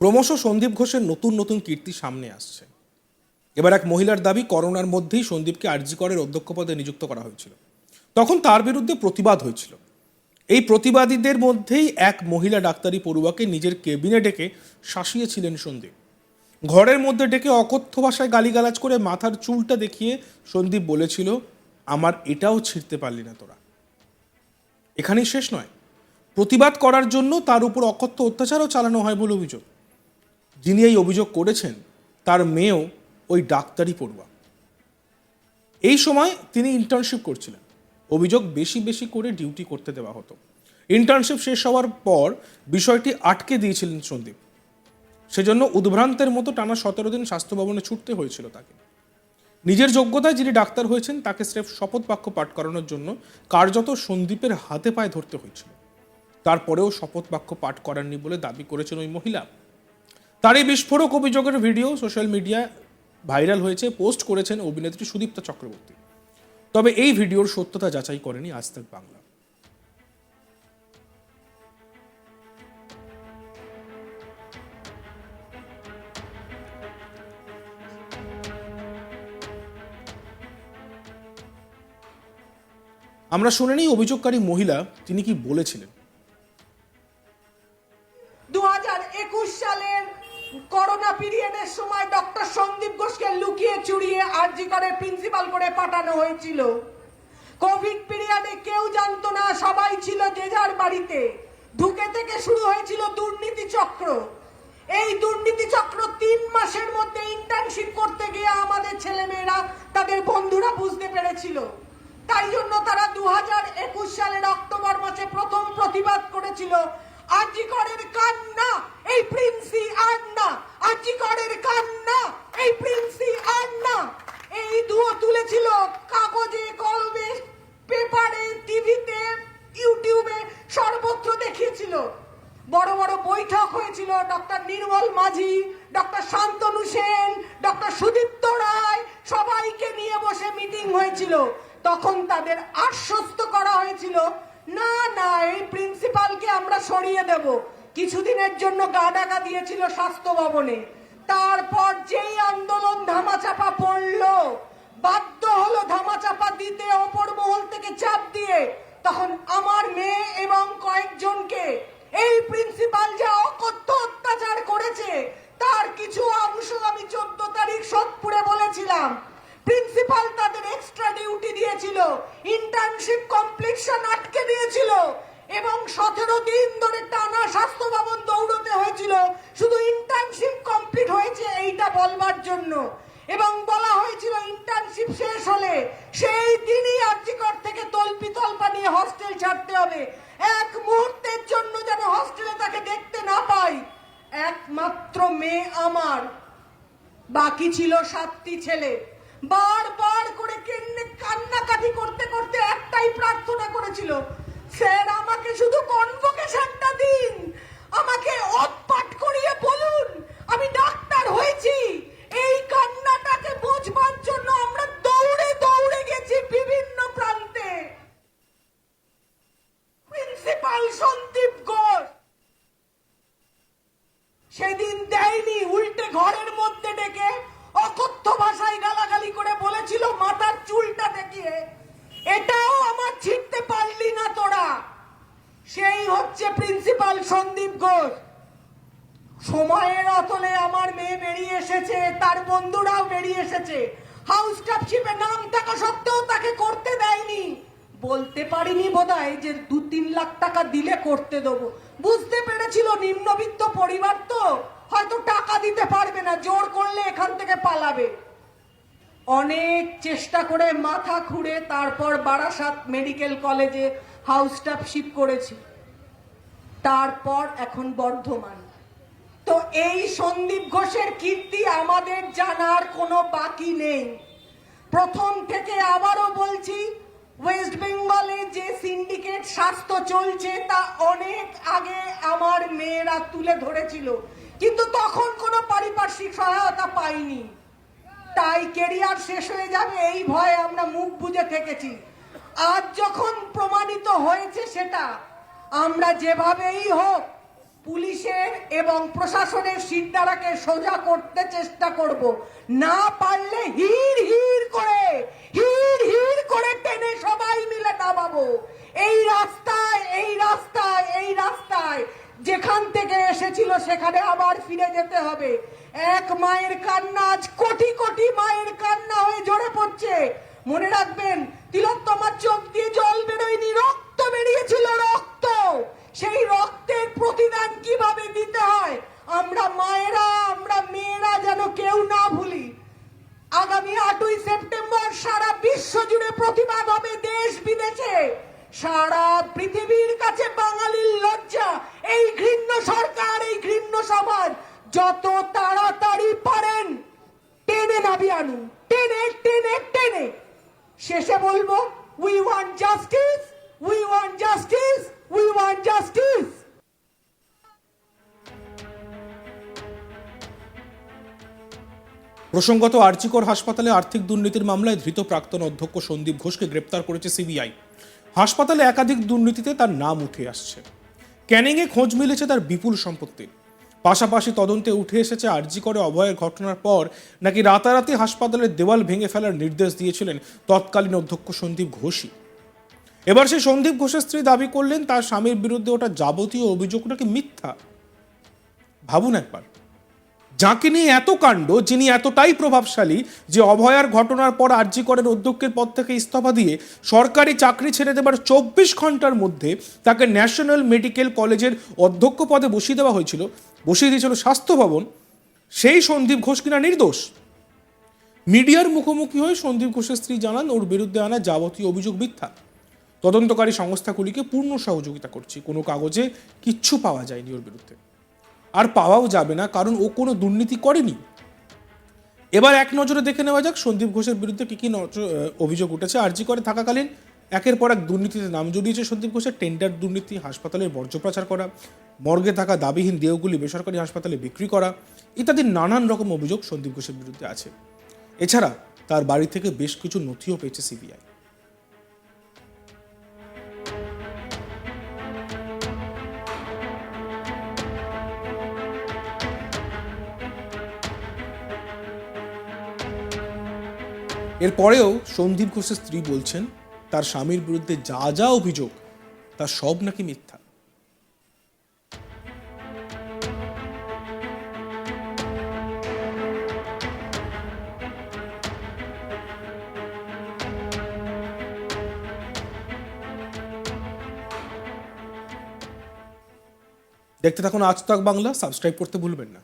ক্রমশ সন্দীপ ঘোষের নতুন নতুন কীর্তি সামনে আসছে। এবার এক মহিলার দাবি করোনার মধ্যেই সন্দীপকে আরজি করের অধ্যক্ষ পদে নিযুক্ত করা হয়েছিল। তখন তার বিরুদ্ধে প্রতিবাদ হয়েছিল। এই প্রতিবাদীদের মধ্যেই এক মহিলা ডাক্তারি পড়ুয়াকে নিজের কেবিনে ডেকে শাসিয়েছিলেন সন্দীপ। ঘরের মধ্যে ডেকে অকথ্য ভাষায় গালিগালাজ করে মাথার চুলটা দেখিয়ে সন্দীপ বলেছিল, আমার এটাও ছিঁড়তে পারলি না তোরা। এখানেই শেষ নয়। প্রতিবাদ করার জন্য তার উপর অকথ্য অত্যাচারও চালানো হয় বলে অভিযোগ। যিনি এই অভিযোগ করেছেন, তার মেয়েও ওই ডাক্তারি পড়ুয়া। এই সময় তিনি ইন্টার্নশিপ করছিলেন। অভিযোগ বেশি বেশি করে ডিউটি করতে দেওয়া হতো। ইন্টার্নশিপ শেষ হওয়ার পর বিষয়টি আটকে দিয়েছিলেন সন্দীপ। সেজন্য উদ্ভ্রান্তের মতো টানা সতেরো দিন স্বাস্থ্য ভবনে ছুটতে হয়েছিল তাকে। নিজের যোগ্যতায় যিনি ডাক্তার হয়েছেন, তাকে স্রেফ শপথ বাক্য পাঠ করানোর জন্য কার্যত সন্দীপের হাতে পায়ে ধরতে হয়েছিল। তারপরেও শপথ বাক্য পাঠ করাননি বলে দাবি করেছেন ওই মহিলা। তার এই বিস্ফোরক অভিযোগের ভিডিও সোশ্যাল মিডিয়ায় ভাইরাল হয়েছে, পোস্ট করেছেন অভিনেত্রী সুদীপ্তা চক্রবর্তী। তবে এই ভিডিওর সত্যতা যাচাই করেনি আজ তাক বাংলা। আমরা শুনে নিই, অভিযোগকারী মহিলা, তিনি কি বলেছিলেন? সময় ডক্টর সন্দীপ ঘোষকে লুকিয়ে চুরিয়ে আরজি করে প্রিন্সিপাল করে পাঠানো হয়েছিল। কোভিড পিরিয়ডে কেউ জানতো না সবাই ছিল যে যার বাড়িতে। ঢুকে থেকে শুরু হয়েছিল দুর্নীতি চক্র। এই দুর্নীতি চক্র তিন মাসের মধ্যে ইন্টার্নশিপ করতে গিয়ে আমাদের ছেলেমেয়েরা, তাদের বন্ধুরা বুঝতে পেরেছিল। তাই জন্য তারা দু হাজার একুশ সালের অক্টোবর মাসে প্রথম প্রতিবাদ করেছিল আজিকরের কান্না, এই প্রিন্সি আর না আজিকরের কান্না এই প্রিন্সি আর না এই দুয়ো তুলেছিল কাগজে কলমে পেপারে টিভিতে ইউটিউবে সর্বত্র দেখিয়েছিল বড় বড় বৈঠক হয়েছিল doctor Nirmal Majhi, doctor Shantanu Sen, doctor Sudipta Roy, সবাইকে নিয়ে বসে মিটিং হয়েছিল। তখন তাদের আশ্বস্ত করা হয়েছিল, না না, এই প্রিন্সিপালকে আমরা সরিয়ে দেব। কিছুদিনের জন্য গা ডাকা দিয়েছিল স্বাস্থ্য ভবনে। তারপর যেই আন্দোলন ধামাচাপা পড়ল, বাধ্য হলো ধামাচাপা দিতে অপর মহল থেকে চাপ দিয়ে, তখন আমার মেয়ে এবং কয়েকজনকে এই প্রিন্সিপাল যে অকথ্য অত্যাচার করেছে, তার কিছু অংশ আমি চোদ্দ তারিখ সোদপুরে বলেছিলাম। প্রিন্সিপাল তাদের এক্সট্রা ডিউটি দিয়েছিল ইন্টার্নশিপ কমপ্লিশন আটকে দিয়েছিল, এবং সতেরো দিন ধরে টানা স্বাস্থ্য ভবন দৌড়তে হয়েছিল। শুধু ইন্টার্নশিপ কমপ্লিট হয়েছে এইটা বলবার জন্য। এবং বলা হয়েছিল ইন্টার্নশিপ শেষ হলে সেই দিনই আর্যিকর থেকে তল্পি তল্পা নিয়ে হস্টেল ছাড়তে হবে। এক মুহূর্তের জন্য যেন হস্টেলে তাকে দেখতে না পাই। একমাত্র মেয়ে আমার। বাকি ছিল সাতটি ছেলে। বারবার করে কেন্দ্রে কান্নাকাটি করতে করতে একটাই প্রার্থনা করেছিল, স্যার, আমাকে শুধু কনভোকেশনটা দিন। আমাকে অতপাট করিয়ে বলুন আমি ডাক্তার হয়েছি এই কান্নাটাকে বোঝবার জন্য আমরা দৌড়ে দৌড়ে গেছি বিভিন্ন প্রান্তে প্রিন্সিপাল সন্দীপ ঘোষ সেদিন দেয়নি উল্টে ঘরের মধ্যে ডেকে অকথ্য ভাষায় গালাগালি করে বলেছিল মাথার চুলটা দেখিয়ে এটাও আমার ছিটতে পারলি না তোরা সেই হচ্ছে প্রিন্সিপাল সন্দীপ ঘোষ সময়ের অতলে আমার মেয়ে বেরিয়ে এসেছে, তার বন্ধুরাও বেরিয়ে এসেছে। হাউস স্টাফশিপে নাম থাকা সত্ত্বেও তাকে করতে দেয়নি। বলতে পারিনি বোধহয় যে দু তিন লাখ টাকা দিলে করতে দেবো। বুঝতে পেরেছিল নিম্নবিত্ত পরিবার তো, হয়তো টাকা দিতে পারবে না, জোর করলে এখান থেকে পালাবে। অনেক চেষ্টা করে মাথা খুঁড়ে তারপর বারাসাত মেডিকেল কলেজে হাউস স্টাফশিপ করেছি। তারপর এখন বর্ধমান। তো এই সন্দীপ ঘোষের কীর্তি আমাদের জানার কোনো বাকি নেই। প্রথম থেকে আবারও বলছি ওয়েস্ট বেঙ্গলে যে সিন্ডিকেট স্বাস্থ্য চলছে তা অনেক আগে আমার মেয়েরা তুলে ধরেছিল। কিন্তু তখন কোনো পারিপার্শ্বিক সহায়তা পাইনি। তাই কেরিয়ার শেষ হয়ে যাবে এই ভয়ে আমরা মুখ বুজে থেকেছি। আজ যখন প্রমাণিত হয়েছে সেটা, আমরা যেভাবেই হোক পুলিশের এবং প্রশাসনের সিদ্ধারাকে সোজা করতে চেষ্টা করব। না পারলে হির হির করে হির হির করে টেনে সবাই মিলে নামাবো। এই রাস্তায় এই রাস্তায় এই রাস্তায় যেখান থেকে এসেছিল সেখানে আবার ফিরে যেতে হবে। এক মায়ের কান্না আজ কোটি কোটি মায়ের কান্না হয়ে ঝরে পড়ছে। মনে রাখবেন, তিলোত্তমার চোখ দিয়ে জল বেরোয়নি, রক্ত বেরিয়েছিল, রক্ত। সেই রক্তের প্রতিদান কীভাবে দিতে হয়? আমরা মায়েরা, আমরা মেয়েরা যেন কেউ না ভুলি। আগামী আটই সেপ্টেম্বর সারা বিশ্ব জুড়ে প্রতিবাদ হবে দেশ বিদেশে। সারা পৃথিবীর কাছে বাঙালির লজ্জা। এই ঘৃণ্য সরকার, এই ঘৃণ্য সমাজ, যত তাড়াতাড়ি পারেন, টেনে নাবি আনু টেনে টেনে টেনে। শেষে বলব we want justice we want justice we want justice প্রসঙ্গত আর্চিকর হাসপাতালে আর্থিক দুর্নীতির মামলায় ধৃত প্রাক্তন অধ্যক্ষ সন্দীপ ঘোষকে গ্রেপ্তার করেছে সিবিআই। হাসপাতালে একাধিক দুর্নীতিতে তার নাম উঠে আসছে। ক্যানিংয়ে খোঁজ মিলেছে তার বিপুল সম্পত্তির পাশাপাশি তদন্তে উঠে এসেছে আরজি করে অভয়ের ঘটনার পর নাকি রাতারাতি হাসপাতালের দেওয়াল ভেঙে ফেলার নির্দেশ দিয়েছিলেন তৎকালীন অধ্যক্ষ সন্দীপ ঘোষই। এবার সেই সন্দীপ ঘোষের স্ত্রী দাবি করলেন, তার স্বামীর বিরুদ্ধে ওটা যাবতীয় অভিযোগ নাকি মিথ্যা? ভাবুন একবার। যাকে নিয়ে এত কাণ্ড, যিনি এতটাই প্রভাবশালী যে অভয়ার ঘটনার পর আরজি করের অধ্যক্ষের পদ থেকে ইস্তফা দিয়ে, সরকারি চাকরি ছেড়ে দেবার চব্বিশ ঘণ্টার মধ্যে তাকে ন্যাশনাল মেডিকেল কলেজের অধ্যক্ষ পদে বসিয়ে দেওয়া হয়েছিল, বসিয়ে দিয়েছিল স্বাস্থ্য ভবন। সেই সন্দীপ ঘোষ কিনা নির্দোষ? মিডিয়ার মুখোমুখি হয়ে সন্দীপ ঘোষের স্ত্রী জানান, ওর বিরুদ্ধে আনা যাবতীয় অভিযোগ মিথ্যা। তদন্তকারী সংস্থাগুলিকে পূর্ণ সহযোগিতা করছি। কোনো কাগজে কিচ্ছু পাওয়া যায়নি ওর বিরুদ্ধে। আর পাওয়াও যাবে না, কারণ ও কোনো দুর্নীতি করেনি। এবার এক নজরে দেখে নেওয়া যাক সন্দীপ ঘোষের বিরুদ্ধে কী কী অভিযোগ উঠেছে। আরজি করে থাকাকালীন একের পর এক দুর্নীতিতে নাম জড়িয়েছে সন্দীপ ঘোষের টেন্ডার দুর্নীতি হাসপাতালের বর্জ্য প্রচার করা, মর্গে থাকা দাবিহীন দেহগুলি বেসরকারি হাসপাতালে বিক্রি করা, ইত্যাদি নানান রকম অভিযোগ সন্দীপ ঘোষের বিরুদ্ধে আছে। এছাড়া তার বাড়ি থেকে বেশ কিছু নথিও পেয়েছে সিবিআই। এরপরেও সন্দীপ ঘোষের স্ত্রী বলছেন, তার স্বামীর বিরুদ্ধে যা যা অভিযোগ, তা সব নাকি মিথ্যা। দেখতে থাকুন আজ তাক বাংলা, সাবস্ক্রাইব করতে ভুলবেন না।